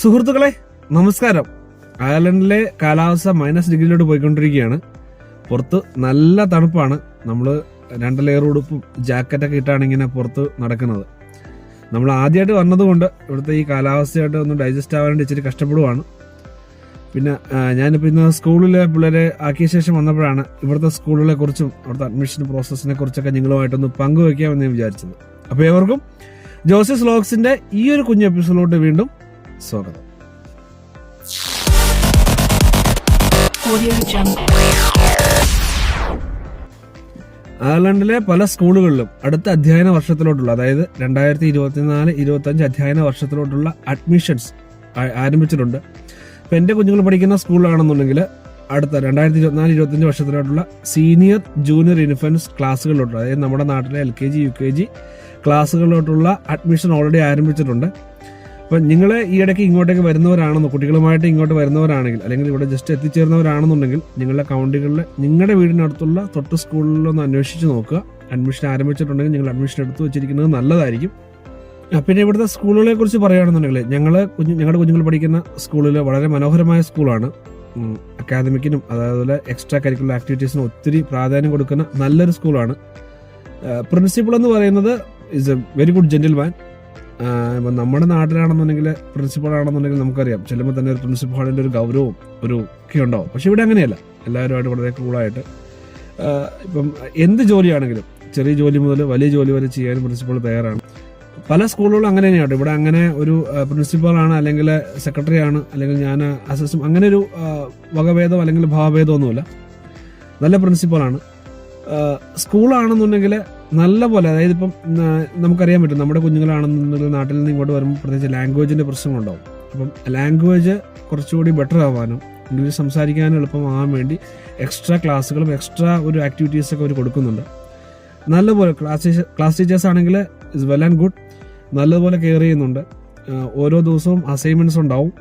സുഹൃത്തുക്കളെ നമസ്കാരം. അയർലൻഡിലെ കാലാവസ്ഥ മൈനസ് ഡിഗ്രിയിലോട്ട് പോയിക്കൊണ്ടിരിക്കുകയാണ്. പുറത്ത് നല്ല തണുപ്പാണ്. നമ്മൾ രണ്ട് ലെയർ ഉടുപ്പും ജാക്കറ്റൊക്കെ ഇട്ടാണ് ഇങ്ങനെ പുറത്ത് നടക്കുന്നത്. നമ്മൾ ആദ്യമായിട്ട് വന്നതുകൊണ്ട് ഇവിടുത്തെ ഈ കാലാവസ്ഥയായിട്ട് ഒന്ന് ഡൈജസ്റ്റ് ആവാൻ വേണ്ടി ഇച്ചിരി കഷ്ടപ്പെടുവാണ്. പിന്നെ ഞാനിപ്പോൾ ഇന്ന് സ്കൂളിലെ പിള്ളേരെ ആക്കിയ ശേഷം വന്നപ്പോഴാണ് ഇവിടുത്തെ സ്കൂളുകളെ കുറിച്ചും അവിടുത്തെ അഡ്മിഷൻ പ്രോസസ്സിനെ കുറിച്ചൊക്കെ നിങ്ങളുമായിട്ടൊന്ന് പങ്കുവയ്ക്കാമെന്ന് ഞാൻ വിചാരിച്ചത്. അപ്പോൾ ഏവർക്കും ജോസിസ് ലോക്സിന്റെ ഈ ഒരു കുഞ്ഞു എപ്പിസോഡിലോട്ട് വീണ്ടും സ്വാഗതം. അയർലൻഡിലെ പല സ്കൂളുകളിലും അടുത്ത അധ്യയന വർഷത്തിലോട്ടുള്ള അതായത് രണ്ടായിരത്തി ഇരുപത്തിനാല് ഇരുപത്തി അഞ്ച് അധ്യയന വർഷത്തിലോട്ടുള്ള അഡ്മിഷൻസ് ആരംഭിച്ചിട്ടുണ്ട് ഇപ്പൊ എന്റെ കുഞ്ഞുങ്ങൾ പഠിക്കുന്ന സ്കൂളിലാണെന്നുണ്ടെങ്കിൽ അടുത്ത രണ്ടായിരത്തി ഇരുപത്തിനാല് ഇരുപത്തഞ്ച് വർഷത്തിലോട്ടുള്ള സീനിയർ ജൂനിയർ ഇൻഫൻസ് ക്ലാസ്സുകളിലോട്ട് അതായത് നമ്മുടെ നാട്ടിലെ L K G U K G ക്ലാസ്സുകളിലോട്ടുള്ള admission already ആരംഭിച്ചിട്ടുണ്ട് അപ്പം നിങ്ങൾ ഈ ഇടയ്ക്ക് ഇങ്ങോട്ടേക്ക് വരുന്നവരാണെന്നോ കുട്ടികളുമായിട്ട് ഇങ്ങോട്ട് വരുന്നവരാണെങ്കിൽ അല്ലെങ്കിൽ ഇവിടെ ജസ്റ്റ് എത്തിച്ചേർന്നവരാണെന്നുണ്ടെങ്കിൽ നിങ്ങളുടെ കൗണ്ടികളിൽ നിങ്ങളുടെ വീടിനടുത്തുള്ള തൊട്ട് സ്കൂളിലൊന്ന് അന്വേഷിച്ച് നോക്കുക. അഡ്മിഷൻ ആരംഭിച്ചിട്ടുണ്ടെങ്കിൽ നിങ്ങൾ അഡ്മിഷൻ എടുത്തു വെച്ചിരിക്കുന്നത് നല്ലതായിരിക്കും. പിന്നെ ഇവിടുത്തെ സ്കൂളുകളെ കുറിച്ച് പറയുകയാണെന്നുണ്ടെങ്കിൽ ഞങ്ങൾ കുഞ്ഞു ഞങ്ങളുടെ കുഞ്ഞുങ്ങൾ പഠിക്കുന്ന സ്കൂളിൽ വളരെ മനോഹരമായ സ്കൂളാണ്. അക്കാദമിക്കിനും അതേപോലെ എക്സ്ട്രാ കരിക്കുലർ ആക്ടിവിറ്റീസിനും ഒത്തിരി പ്രാധാന്യം കൊടുക്കുന്ന നല്ലൊരു സ്കൂളാണ്. പ്രിൻസിപ്പൾ എന്ന് പറയുന്നത് is a very good gentleman ഇപ്പം നമ്മുടെ നാട്ടിലാണെന്നുണ്ടെങ്കിൽ പ്രിൻസിപ്പാളാണെന്നുണ്ടെങ്കിൽ നമുക്കറിയാം. ചെല്ലുമ്പോൾ തന്നെ ഒരു പ്രിൻസിപ്പാളിന്റെ ഒരു ഗൗരവവും ഒരു ഒക്കെ ഉണ്ടാവും പക്ഷെ ഇവിടെ അങ്ങനെയല്ല. എല്ലാവരുമായിട്ട് വളരെ കൂളായിട്ട്. ഇപ്പം എന്ത് ജോലിയാണെങ്കിലും ചെറിയ ജോലി മുതൽ വലിയ ജോലി വരെ ചെയ്യാൻ പ്രിൻസിപ്പൾ തയ്യാറാണ്. പല സ്കൂളുകളും അങ്ങനെ തന്നെയാണ് ഇവിടെ അങ്ങനെ ഒരു പ്രിൻസിപ്പാളാണ് അല്ലെങ്കിൽ സെക്രട്ടറി ആണ് അല്ലെങ്കിൽ ഞാൻ അസിസ്റ്റന്റ് അങ്ങനെ ഒരു വകഭേദം അല്ലെങ്കിൽ ഭാവഭേദമൊന്നുമില്ല നല്ല പ്രിൻസിപ്പാളാണ് സ്കൂളാണെന്നുണ്ടെങ്കിൽ നല്ല പോലെ അതായത് ഇപ്പം നമുക്കറിയാൻ പറ്റും നമ്മുടെ കുഞ്ഞുങ്ങളാണെന്നുണ്ടെങ്കിൽ നാട്ടിൽ നിന്ന് ഇങ്ങോട്ട് വരുമ്പോൾ പ്രത്യേകിച്ച് ലാംഗ്വേജിന്റെ പ്രശ്നങ്ങളുണ്ടാവും. അപ്പം ലാംഗ്വേജ് കുറച്ചുകൂടി ബെറ്റർ ആവാനും ഇംഗ്ലീഷ് സംസാരിക്കാനും എളുപ്പമാകാൻ വേണ്ടി എക്സ്ട്രാ ക്ലാസ്സുകളും എക്സ്ട്രാ ഒരു ആക്ടിവിറ്റീസൊക്കെ അവർ കൊടുക്കുന്നുണ്ട്. നല്ലപോലെ ക്ലാസ് ക്ലാസ് ടീച്ചേഴ്സ് ആണെങ്കിൽ ഇസ് വെൽ ആൻഡ് ഗുഡ് നല്ലതുപോലെ കെയർ ചെയ്യുന്നുണ്ട്. ഓരോ ദിവസവും അസൈൻമെന്റ്സ് ഉണ്ടാവും.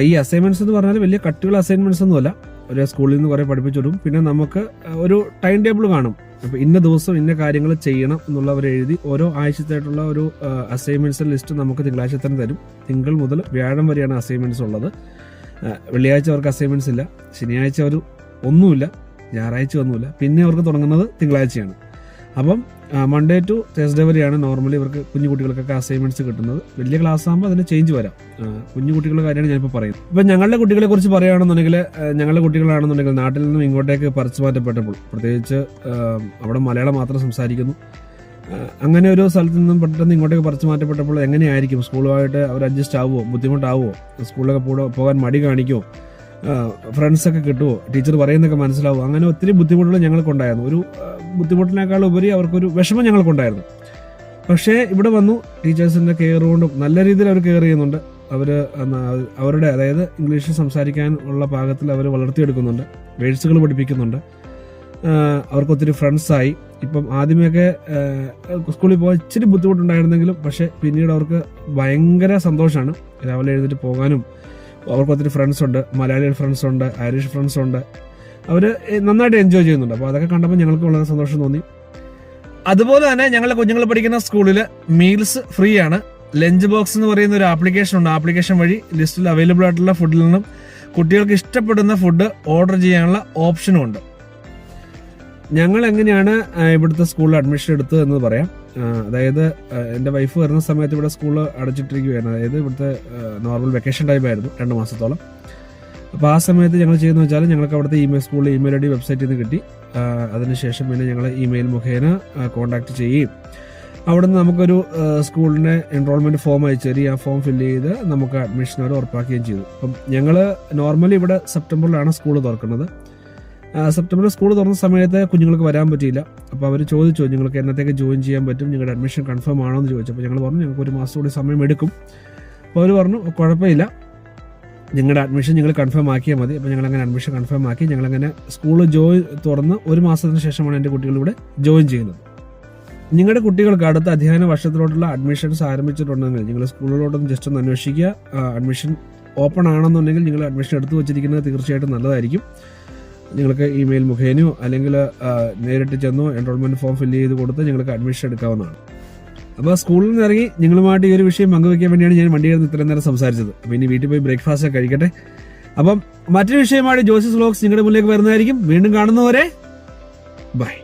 ഈ അസൈൻമെന്റ്സ് എന്ന് പറഞ്ഞാൽ വലിയ കട്ടിയുള്ള അസൈൻമെന്റ്സ് ഒന്നുമല്ല. ഒരു സ്കൂളിൽ നിന്ന് കുറെ പഠിപ്പിച്ചു പിന്നെ നമുക്ക് ഒരു ടൈം ടേബിൾ കാണും. അപ്പൊ ഇന്ന ദിവസം ഇന്ന കാര്യങ്ങൾ ചെയ്യണം എന്നുള്ളവർ എഴുതി ഓരോ ആഴ്ചത്തായിട്ടുള്ള ഒരു അസൈൻമെന്റ്സ് ലിസ്റ്റ് നമുക്ക് തിങ്കളാഴ്ച തന്നെ തരും. തിങ്കൾ മുതൽ വ്യാഴം വരെയാണ് അസൈൻമെന്റ്സ് ഉള്ളത്. വെള്ളിയാഴ്ച അവർക്ക് അസൈൻമെന്റ്സ് ഇല്ല. ശനിയാഴ്ച അവർ ഒന്നുമില്ല. ഞായറാഴ്ച ഒന്നുമില്ല. പിന്നെ അവർക്ക് തുടങ്ങുന്നത് തിങ്കളാഴ്ചയാണ്. അപ്പം മൺഡേ ടു തേഴ്സ്ഡേ വരെയാണ് നോർമലി ഇവർക്ക് കുഞ്ഞു കുട്ടികൾക്കൊക്കെ അസൈൻമെന്റ്സ് കിട്ടുന്നത്. വലിയ ക്ലാസ് ആകുമ്പോൾ അതിന് ചേഞ്ച് വരാം. കുഞ്ഞു കുട്ടികളുടെ കാര്യമാണ് ഞാനിപ്പോൾ പറയുന്നത്. ഇപ്പം ഞങ്ങളുടെ കുട്ടികളെ കുറിച്ച് പറയുകയാണെന്നുണ്ടെങ്കിൽ ഞങ്ങളുടെ കുട്ടികളാണെന്നുണ്ടെങ്കിൽ നാട്ടിൽ നിന്നും ഇങ്ങോട്ടേക്ക് പറിച്ചു മാറ്റപ്പെട്ടപ്പോൾ പ്രത്യേകിച്ച് അവിടെ മലയാളം മാത്രം സംസാരിക്കുന്നു. അങ്ങനെ ഒരു സ്ഥലത്ത് നിന്നും പെട്ടെന്ന് ഇങ്ങോട്ടേക്ക് പറിച്ചു മാറ്റപ്പെട്ടപ്പോൾ എങ്ങനെയായിരിക്കും? സ്കൂളുമായിട്ട് അവർ അഡ്ജസ്റ്റ് ആവുമോ ബുദ്ധിമുട്ടാവുമോ സ്കൂളിലൊക്കെ പോകാൻ മടി കാണിക്കുമോ ഫ്രണ്ട്സ് ഒക്കെ കിട്ടുമോ ടീച്ചർ പറയുന്നൊക്കെ മനസ്സിലാവും? അങ്ങനെ ഒത്തിരി ബുദ്ധിമുട്ടുകൾ ഞങ്ങൾക്കുണ്ടായിരുന്നു ഒരു ബുദ്ധിമുട്ടിനേക്കാൾ ഉപരി അവർക്കൊരു വിഷമം ഞങ്ങൾക്കുണ്ടായിരുന്നു പക്ഷേ ഇവിടെ വന്നു. ടീച്ചേഴ്സിന്റെ കെയർ കൊണ്ടും നല്ല രീതിയിൽ അവർ കെയർ ചെയ്യുന്നുണ്ട്. അവർ അവരുടെ അതായത് ഇംഗ്ലീഷ് സംസാരിക്കാൻ ഉള്ള പാകത്തിൽ അവർ വളർത്തിയെടുക്കുന്നുണ്ട്. വേഴ്സുകൾ പഠിപ്പിക്കുന്നുണ്ട്. അവർക്ക് ഒത്തിരി ഫ്രണ്ട്സായി ഇപ്പം ആദ്യമൊക്കെ സ്കൂളിൽ പോകാൻ ഇച്ചിരി ബുദ്ധിമുട്ടുണ്ടായിരുന്നെങ്കിലും പക്ഷേ പിന്നീട് അവർക്ക് ഭയങ്കര സന്തോഷമാണ്. രാവിലെ എഴുന്നേറ്റ് പോകാനും അവർക്ക് ഒത്തിരി ഫ്രണ്ട്സ് ഉണ്ട്. മലയാളി ഫ്രണ്ട്സ് ഉണ്ട് ഐറിഷ് ഫ്രണ്ട്സ് ഉണ്ട്. അവർ നന്നായിട്ട് എൻജോയ് ചെയ്യുന്നുണ്ട്. അപ്പോൾ അതൊക്കെ കണ്ടപ്പോൾ ഞങ്ങൾക്ക് വളരെ സന്തോഷം തോന്നി. അതുപോലെ തന്നെ ഞങ്ങളുടെ കുഞ്ഞുങ്ങൾ പഠിക്കുന്ന സ്കൂളിൽ മീൽസ് ഫ്രീ ആണ്. ലഞ്ച് ബോക്സ് എന്ന് പറയുന്ന ഒരു ആപ്ലിക്കേഷൻ ഉണ്ട്. ആപ്ലിക്കേഷൻ വഴി ലിസ്റ്റിൽ അവൈലബിൾ ആയിട്ടുള്ള ഫുഡിൽ നിന്നും കുട്ടികൾക്ക് ഇഷ്ടപ്പെടുന്ന ഫുഡ് ഓർഡർ ചെയ്യാനുള്ള ഓപ്ഷനും ഉണ്ട്. ഞങ്ങൾ എങ്ങനെയാണ് ഇവിടുത്തെ സ്കൂളിൽ അഡ്മിഷൻ എടുത്തത് എന്ന് പറയാം. അതായത് എന്റെ വൈഫ് വരുന്ന സമയത്ത് ഇവിടെ സ്കൂൾ അടച്ചിട്ടിരിക്കുകയായിരുന്നു അതായത് ഇവിടുത്തെ നോർമൽ വെക്കേഷൻ ടൈം ആയിരുന്നു രണ്ട് മാസത്തോളം. അപ്പോൾ ആ സമയത്ത് ഞങ്ങൾ ചെയ്യുന്നത് വെച്ചാൽ ഞങ്ങൾക്ക് അവിടുത്തെ ഇമെയിൽ സ്കൂളിൽ ഇമെയിൽ ഐ ഡി വെബ്സൈറ്റിൽ നിന്ന് കിട്ടി അതിനുശേഷം പിന്നെ ഞങ്ങൾ ഇമെയിൽ മുഖേന കോൺടാക്ട് ചെയ്യുകയും. അവിടെ നിന്ന് നമുക്കൊരു സ്കൂളിന്റെ എൻറോൾമെന്റ് ഫോം അയച്ചു തരി ആ ഫോം ഫില്ല് ചെയ്ത് നമുക്ക് അഡ്മിഷൻ അവർ ഉറപ്പാക്കുകയും ചെയ്തു. അപ്പം ഞങ്ങൾ നോർമലി ഇവിടെ സെപ്റ്റംബറിലാണ് സ്കൂൾ തുറക്കുന്നത്. ആ, സെപ്റ്റംബറിൽ സ്കൂൾ തുറന്ന സമയത്ത് കുഞ്ഞുങ്ങൾക്ക് വരാൻ പറ്റിയില്ല. അപ്പോൾ അവർ ചോദിച്ചു നിങ്ങൾക്ക് എന്നത്തേക്ക് ജോയിൻ ചെയ്യാൻ പറ്റും? നിങ്ങളുടെ അഡ്മിഷൻ കൺഫേം ആണോ? എന്ന് ചോദിച്ചു. അപ്പോൾ ഞങ്ങൾ പറഞ്ഞു ഞങ്ങൾക്ക് ഒരു മാസം കൂടി സമയം എടുക്കും. അപ്പോൾ അവർ പറഞ്ഞു കുഴപ്പമില്ല. നിങ്ങളുടെ അഡ്മിഷൻ നിങ്ങൾ കൺഫേം ആക്കിയാൽ മതി. അപ്പോൾ ഞങ്ങളങ്ങനെ അഡ്മിഷൻ കൺഫേം ആക്കി ഞങ്ങളങ്ങനെ സ്കൂൾ ജോയിൻ തുറന്ന് ഒരു മാസത്തിന് ശേഷമാണ് എന്റെ കുട്ടികൾ ഇവിടെ ജോയിൻ ചെയ്യുന്നത്. നിങ്ങളുടെ കുട്ടികൾക്ക് അടുത്ത അധ്യയന വർഷത്തിലോട്ടുള്ള അഡ്മിഷൻസ് ആരംഭിച്ചിട്ടുണ്ടെങ്കിൽ നിങ്ങൾ സ്കൂളിലോട്ടൊന്ന് ജസ്റ്റ് ഒന്ന് അന്വേഷിക്കുക. അഡ്മിഷൻ ഓപ്പൺ ആണെന്നുണ്ടെങ്കിൽ നിങ്ങൾ അഡ്മിഷൻ എടുത്തു വെച്ചിരിക്കുന്നത് തീർച്ചയായിട്ടും നല്ലതായിരിക്കും. നിങ്ങൾക്ക് ഇമെയിൽ മുഖേനയോ അല്ലെങ്കിൽ നേരിട്ട് ചെന്നോ എൻറോൾമെന്റ് ഫോം ഫില്ല് ചെയ്ത് കൊടുത്ത് നിങ്ങൾക്ക് അഡ്മിഷൻ എടുക്കാവുന്നതാണ്. അപ്പോൾ സ്കൂളിൽ നിന്ന് ഇറങ്ങി നിങ്ങളുമായിട്ട് ഈ ഒരു വിഷയം പങ്കുവെക്കാൻ വേണ്ടിയാണ് ഞാൻ വണ്ടിയിൽ കയറുന്ന ഇത്രയും നേരം സംസാരിച്ചത്. അപ്പോൾ ഇനി വീട്ടിൽ പോയി ബ്രേക്ക്ഫാസ്റ്റ് ഒക്കെ കഴിക്കട്ടെ. അപ്പം മറ്റൊരു വിഷയമായിട്ട് ജോസിസ് വ്ലോഗ്സ് നിങ്ങളുടെ മുന്നിലേക്ക് വരുന്നതായിരിക്കും. വീണ്ടും കാണുന്നവരെ ബൈ